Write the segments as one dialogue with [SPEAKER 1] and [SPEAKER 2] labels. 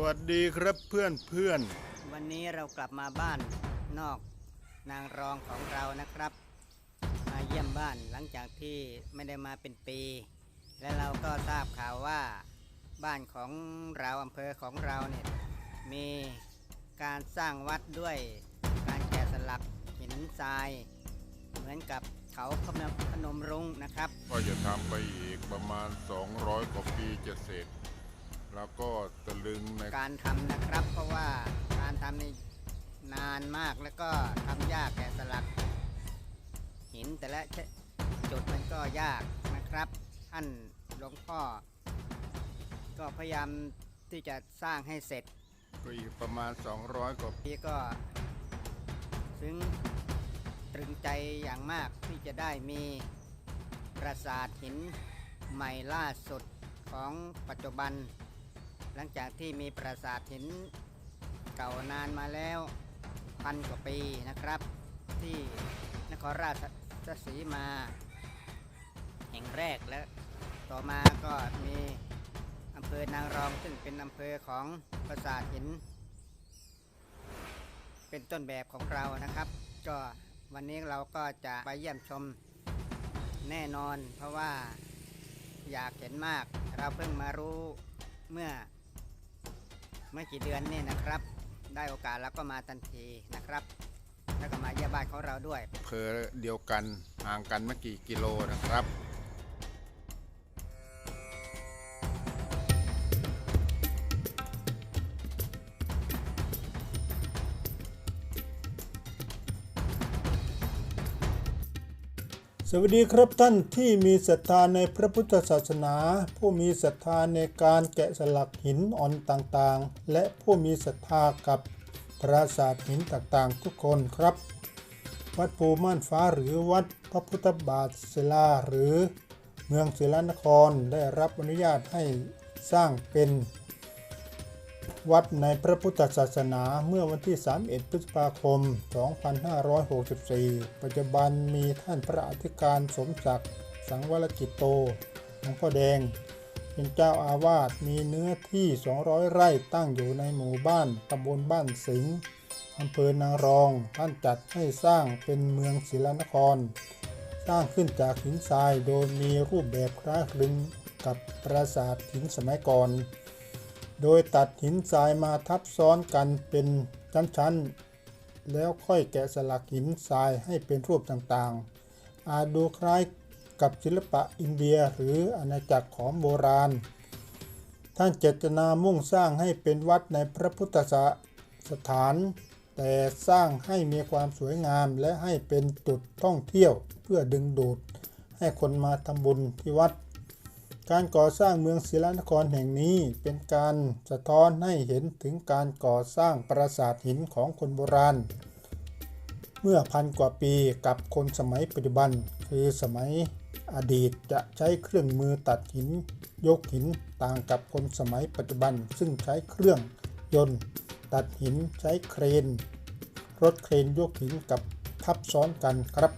[SPEAKER 1] วัสดีครับเพื่อนเพื่อน
[SPEAKER 2] วันนี้เรากลับมาบ้านนอกนางรองของเรานะครับ มาเยี่ยมบ้านหลังจากที่ไม่ได้มาเป็นปี และเราก็ทราบข่าวว่าบ้านของเราอำเภอของเราเนี่ยมีการสร้างวัดด้วยการแกะสลักหินทราย เหมือนกับเขาพนมพนมรุ้งนะครับ
[SPEAKER 1] ก็จะทำไปอีกประมาณ 200 กว่าปีจะเสร็จ แล้วก็ตะลึงใน
[SPEAKER 2] การทำนะครับ เพราะว่าการทำนี่นานมากแล้วก็ทำยากแกะสลัก หินแต่ละชจุดมันก็ยากนะครับ ท่านหลวงพ่อ ก็พยายามที่จะสร้างให้เสร็จ
[SPEAKER 1] ก็อีกประมาณ 200 กว่า
[SPEAKER 2] ปีก็ ซึ้งตรึงใจอย่างมากที่จะได้มีปราสาทหินใหม่ล่าสุดของปัจจุบัน หลังจากที่มีปราสาทหินเก่านานมาแล้วพันกว่าปีนะครับ ที่นครราชสีมา แห่งแรกและต่อมาก็มีอำเภอนางรองซึ่งเป็นอำเภอของปราสาทหิน เป็นต้นแบบของเรานะครับ ก็วันนี้เราก็จะไปเยี่ยมชมแน่นอน เพราะว่าอยากเห็นมาก เราเพิ่งมารู้เมื่อ ไม่กี่เดือนนี่นะครับ ได้โอกาสแล้วก็มาทันทีนะครับ แล้วก็มาเยี่ยมบ้านของเราด้วย
[SPEAKER 1] อำเภอเดียวกันห่างกันไม่กี่กิโลนะครับ
[SPEAKER 3] สวัสดีครับท่านที่มีศรัทธาในพระพุทธศาสนา ผู้มีศรัทธาในการแกะสลักหินอ่อนต่างๆ และผู้มีศรัทธากับปราสาทหินต่างๆ ทุกคนครับ วัดภูม่านฟ้าหรือวัดพระพุทธบาทศิลาหรือ เมืองศิลานครได้รับอนุญาตให้สร้างเป็น วัดในพระพุทธศาสนาเมื่อวันที่ 31 พฤษภาคม 2564 ปัจจุบันมีท่านพระอธิการสมศักดิ์ สังวรกิจโตหลวงพ่อแดง เป็นเจ้าอาวาสมีเนื้อที่ 200 ไร่ตั้งอยู่ในหมู่บ้านตำบลบ้านสิงห์อำเภอนางรอง ท่านจัดให้สร้างเป็นเมืองศิลานคร สร้างขึ้นจากหินทรายโดยมีรูปแบบคล้ายคลึงกับปราสาทหินสมัยก่อน โดยตัดหินทรายมาทับซ้อนกันเป็นชั้นๆ แล้วค่อยแกะสลักหินทรายให้เป็นรูปต่างๆ อาจดูคล้ายกับศิลปะอินเดียหรืออาณาจักรของโบราณ ท่านเจตนามุ่งสร้างให้เป็นวัดในพระพุทธสถาน แต่สร้างให้มีความสวยงามและให้เป็นจุดท่องเที่ยวเพื่อดึงดูดให้คนมาทำบุญที่วัด การก่อสร้างเมืองศิลานครแห่งนี้เป็นการสะท้อนให้เห็นถึงการก่อสร้างปราสาทหินของคนโบราณ เมื่อพันกว่าปีกับคนสมัยปัจจุบัน คือสมัยอดีตจะใช้เครื่องมือตัดหิน ยกหินต่างกับคนสมัยปัจจุบัน ซึ่งใช้เครื่องยนต์ ตัดหินใช้เครน รถเครนยกหินกับทับซ้อนกันครับ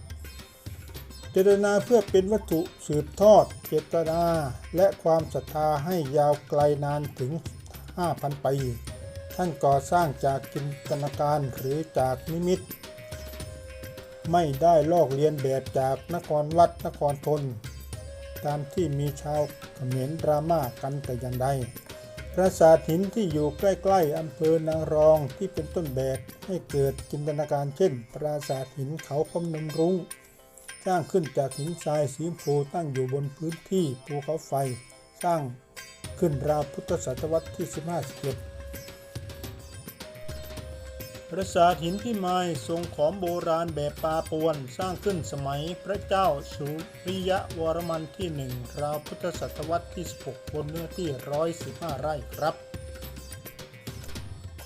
[SPEAKER 3] เจตนาเพื่อเป็นวัตถุสืบทอดเจตนาและความศรัทธาให้ยาวไกลนานถึง 5,000 ปี ท่านก่อสร้างจากจินตนาการหรือจากนิมิต ไม่ได้ลอกเลียนแบบจากนครวัดนครทน ตามที่มีชาวเขมรดราม่ากันแต่อย่างใดปราสาทหินที่อยู่ใกล้ๆอำเภอนางรองที่เป็นต้นแบบให้เกิดจินตนาการเช่น ปราสาทหินเขาพมนมรุ้ง สร้างขึ้นจากหินทรายสีชมพูตั้งอยู่บนพื้นที่ภูเขาไฟ สร้างขึ้นราวพุทธศตวรรษที่ 15 11ปราสาทหินพิมายทรงของโบราณแบบปาปวน สร้างขึ้นสมัยพระเจ้าสุริยวรมันที่หนึ่งราวพุทธศตวรรษที่ 16 บนเนื้อที่ 115 ไร่ครับ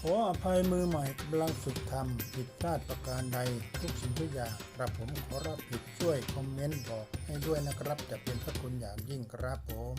[SPEAKER 3] ขออภัยมือใหม่กำลังฝึกทำผิดพลาดประการใด ทุกสิ่งทุกอย่างกระผมขอรับผิดช่วยคอมเมนต์บอกให้ด้วยนะครับ จะเป็นพระคุณอย่างยิ่งครับผม